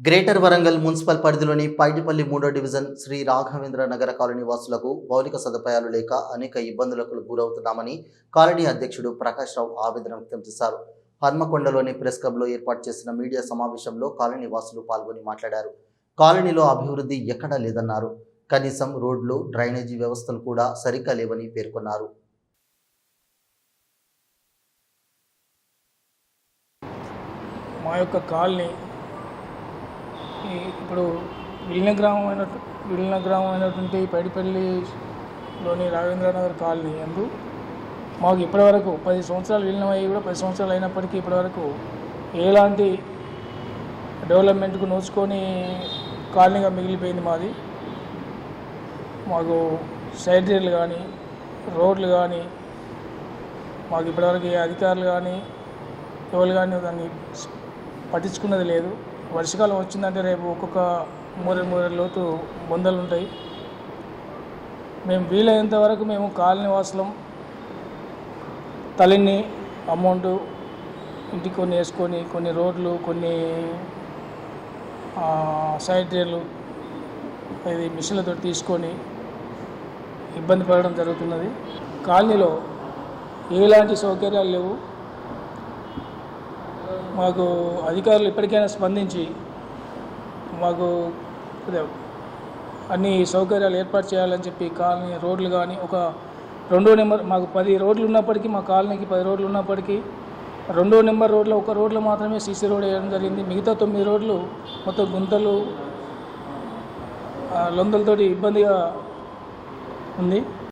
Greater Warangal municipal పరిధిలోని పైటిపల్లి మూడో division Shri Raghavendra నగర కాలనీ వాసులకు మౌలిక సదుపాయాలు లేక అనేక ఇబ్బందులకు గురవుతున్నామని కాలనీ అధ్యక్షుడు ప్రకాష్ రావు ఆవేదన వ్యక్తం చేశారు. హన్మకొండలోని ప్రెస్ క్లబ్లో ఏర్పాటు చేసిన మీడియా సమావేశంలో కాలనీ వాసులు పాల్గొని మాట్లాడారు. కాలనీలో అభివృద్ధి ఎక్కడా లేదన్నారు. కనీసం రోడ్లు డ్రైనేజీ వ్యవస్థలు కూడా సరిగ్గా లేవని పేర్కొన్నారు. మా యొక్క కాలనీ ఇప్పుడు విలీన గ్రామం అయిన విలీన గ్రామం అయినటువంటి పైడిపల్లిలోని రాఘవేంద్రనగర్ కాలనీ అందు మాకు ఇప్పటివరకు పది సంవత్సరాలు విలీనం అయ్యి కూడా పది సంవత్సరాలు అయినప్పటికీ ఇప్పటివరకు ఎలాంటి డెవలప్మెంట్కు నోచుకొని కాలనీగా మిగిలిపోయింది మాది. మాకు సైడ్ కానీ రోడ్లు కానీ మాకు ఇప్పటివరకు ఏ అధికారులు కానీ ఎవరు కానీ దాన్ని పట్టించుకున్నది లేదు. వర్షాకాలం వచ్చిందంటే రేపు ఒక్కొక్క మూరె మూరె లోతు బొందలు ఉంటాయి. మేము వీలైనంత వరకు మేము కాలనీ వాసులం తల్లిని అమౌంట్ ఇంటికి కొన్ని వేసుకొని కొన్ని రోడ్లు కొన్ని ఆ, సైడ్ ఇది మిషన్లతో తీసుకొని ఇబ్బంది పడడం జరుగుతున్నది. కాలనీలో ఎలాంటి సౌకర్యాలు లేవు. మాకు అధికారులు ఇప్పటికైనా స్పందించి మాకు అన్ని సౌకర్యాలు ఏర్పాటు చేయాలని చెప్పి కాలనీ రోడ్లు కానీ ఒక రెండో నెంబర్ మాకు పది రోడ్లు ఉన్నప్పటికీ మా కాలనీకి పది రోడ్లు ఉన్నప్పటికీ రెండో నెంబర్ రోడ్లో ఒక రోడ్లో మాత్రమే సీసీ రోడ్ వేయడం జరిగింది. మిగతా తొమ్మిది రోడ్లు మొత్తం గుంతలు లొందలతోటి ఇబ్బందిగా ఉంది.